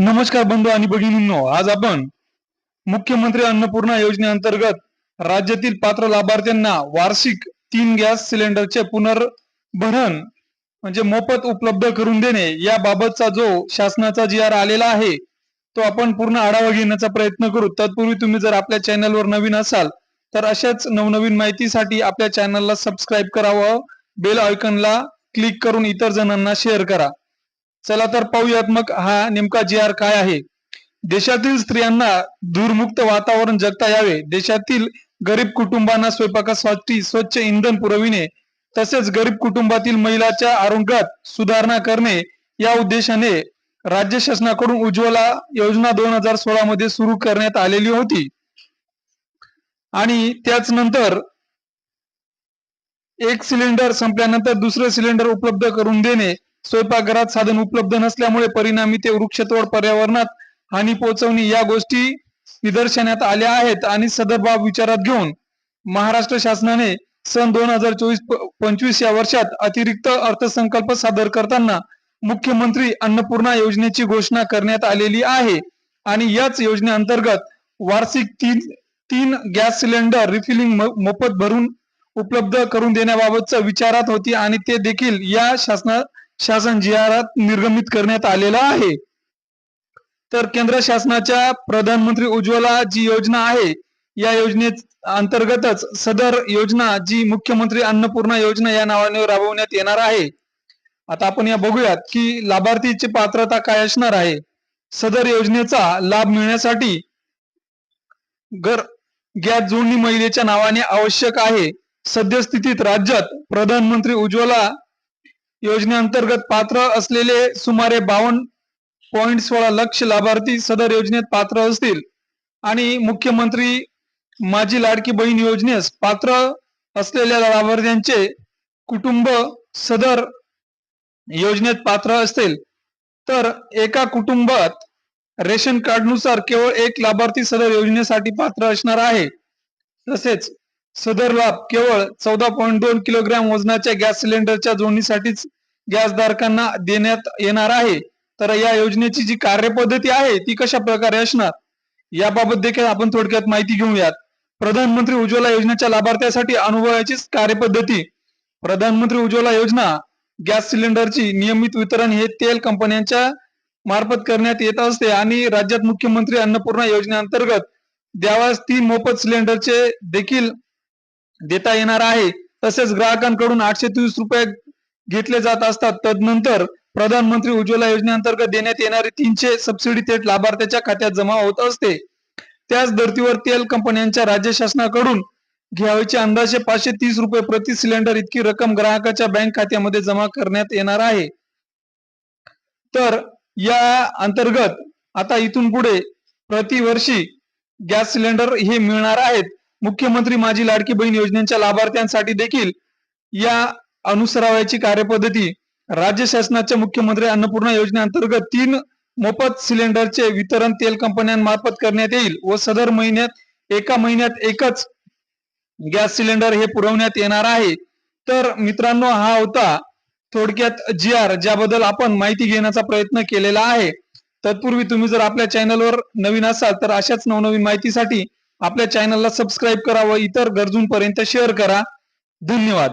नमस्कार बंधू आणि भगिनींनो आज आपण मुख्यमंत्री अन्नपूर्णा योजनेअंतर्गत राज्यातील पात्र लाभार्थ्यांना वार्षिक तीन गॅस सिलेंडरचे पुनर्भरण म्हणजे मोफत उपलब्ध करून देणे याबाबतचा जो शासनाचा जी आर आलेला आहे तो आपण पूर्ण आढावा घेण्याचा प्रयत्न करू. तत्पूर्वी तुम्ही जर आपल्या चॅनलवर नवीन असाल तर अशाच नवनवीन माहितीसाठी आपल्या चॅनलला सबस्क्राईब करावं बेल आयकनला क्लिक करून इतर जणांना शेअर करा. चला तर पाहूयात मग हा नेमका जी आर काय आहे. देशातील स्त्रियांना धूरमुक्त वातावरण जगता यावे. देशातील गरीब कुटुंबांना स्वयंपाकासाठी स्वच्छ इंधन पुरविणे. तसेच गरीब कुटुंबातील महिलाच्या आरोग्यात सुधारणा करणे. या उद्देशाने राज्य शासनाकडून उज्ज्वला योजना दोन हजार सोळा मध्ये सुरू करण्यात आलेली होती. आणि त्याच नंतर एक सिलेंडर संपल्यानंतर दुसरे सिलेंडर उपलब्ध करून देणे. स्वयंपाकघरात साधन उपलब्ध नसल्यामुळे परिणामी ते वृक्षतोड पर्यावरणात हानी पोहोचवणे या गोष्टी निदर्शनात आल्या आहेत आणि सदर बाब विचारात घेऊन महाराष्ट्र शासनाने सन दोन हजार चोवीस पंचवीस या वर्षात अतिरिक्त अर्थसंकल्प सादर करताना मुख्यमंत्री अन्नपूर्णा योजनेची घोषणा करण्यात आलेली आहे. आणि याच योजनेअंतर्गत वार्षिक तीन तीन गॅस सिलेंडर रिफिलिंग मोफत भरून उपलब्ध करून देण्याबाबतचा विचारात होती आणि ते देखील या शासना शासन जी निर्गमित करण्यात आलेला आहे. तर केंद्र शासनाच्या प्रधानमंत्री उज्ज्वला जी योजना आहे या योजने अंतर्गतच सदर योजना जी मुख्यमंत्री अन्नपूर्णा योजना या नावाने राबवण्यात येणार आहे. आता आपण या बघूयात की लाभार्थीची पात्रता काय असणार आहे. सदर योजनेचा लाभ मिळण्यासाठी घर गॅस जोडणी महिलेच्या नावाने आवश्यक आहे. सद्यस्थितीत राज्यात प्रधानमंत्री उज्ज्वला योजनेअंतर्गत पात्र असलेले सुमारे बावन्न पॉईंट सोळा लक्ष लाभार्थी सदर योजनेत पात्र असतील. आणि मुख्यमंत्री माझी लाडकी बहीण योजनेस पात्र असलेल्या लाभार्थ्यांचे कुटुंब सदर योजनेत पात्र असतील. तर एका कुटुंबात रेशन कार्डनुसार केवळ एक लाभार्थी सदर योजनेसाठी पात्र असणार आहे. तसेच सदर लाभ केवळ चौदा पॉईंट दोन किलोग्रॅम वजनाच्या गॅस सिलेंडरच्या जोडणीसाठीच गॅसधारकांना देण्यात येणार आहे. तर या योजनेची जी कार्यपद्धती आहे ती कशा प्रकारे असणार? याबाबत देखील आपण थोडक्यात माहिती घेऊयात. प्रधानमंत्री उज्ज्वला योजनेच्या लाभार्थ्यासाठी अनुभवाची कार्यपद्धती. प्रधानमंत्री उज्ज्वला योजना गॅस सिलेंडरची नियमित वितरण हे तेल कंपन्यांच्या मार्फत करण्यात येत असते आणि राज्यात मुख्यमंत्री अन्नपूर्णा योजनेअंतर्गत द्यावास तीन मोफत सिलेंडरचे देखील देता येणार आहे. तसेच ग्राहकांकडून आठशे तीस रुपये घेतले जात असतात. तदनंतर प्रधानमंत्री उज्ज्वला योजनेअंतर्गत देण्यात येणारी तीनशे सबसिडी थेट लाभार्थ्याच्या खात्यात जमा होत असते. त्याच धर्तीवर तेल कंपन्यांच्या राज्य शासनाकडून घ्यावयाचे अंदाजे पाचशे तीस रुपये प्रति सिलेंडर इतकी रक्कम ग्राहकाच्या बँक खात्यामध्ये जमा करण्यात येणार आहे. तर या अंतर्गत आता इथून पुढे प्रतिवर्षी गॅस सिलेंडर हे मिळणार आहेत. मुख्यमंत्री माझी लाडकी बहीण योजनेच्या लाभार्थ्यांसाठी देखील या अनुसरावयाची कार्यपद्धती राज्य शासनाच्या मुख्यमंत्री अन्नपूर्णा योजनेअंतर्गत तीन मोफत सिलेंडरचे वितरण तेल कंपन्यांमार्फत करण्यात येईल व सदर महिन्यात एका महिन्यात एकच गॅस सिलेंडर हे पुरवण्यात येणार आहे. तर मित्रांनो हा होता थोडक्यात जी आर ज्याबद्दल आपण माहिती घेण्याचा प्रयत्न केलेला आहे. तत्पूर्वी तुम्ही जर आपल्या चॅनलवर नवीन असाल तर अशाच नवनवीन माहितीसाठी आपल्या चॅनलला सबस्क्राईब करा व इतर गरजूंपर्यंत शेअर करा. धन्यवाद.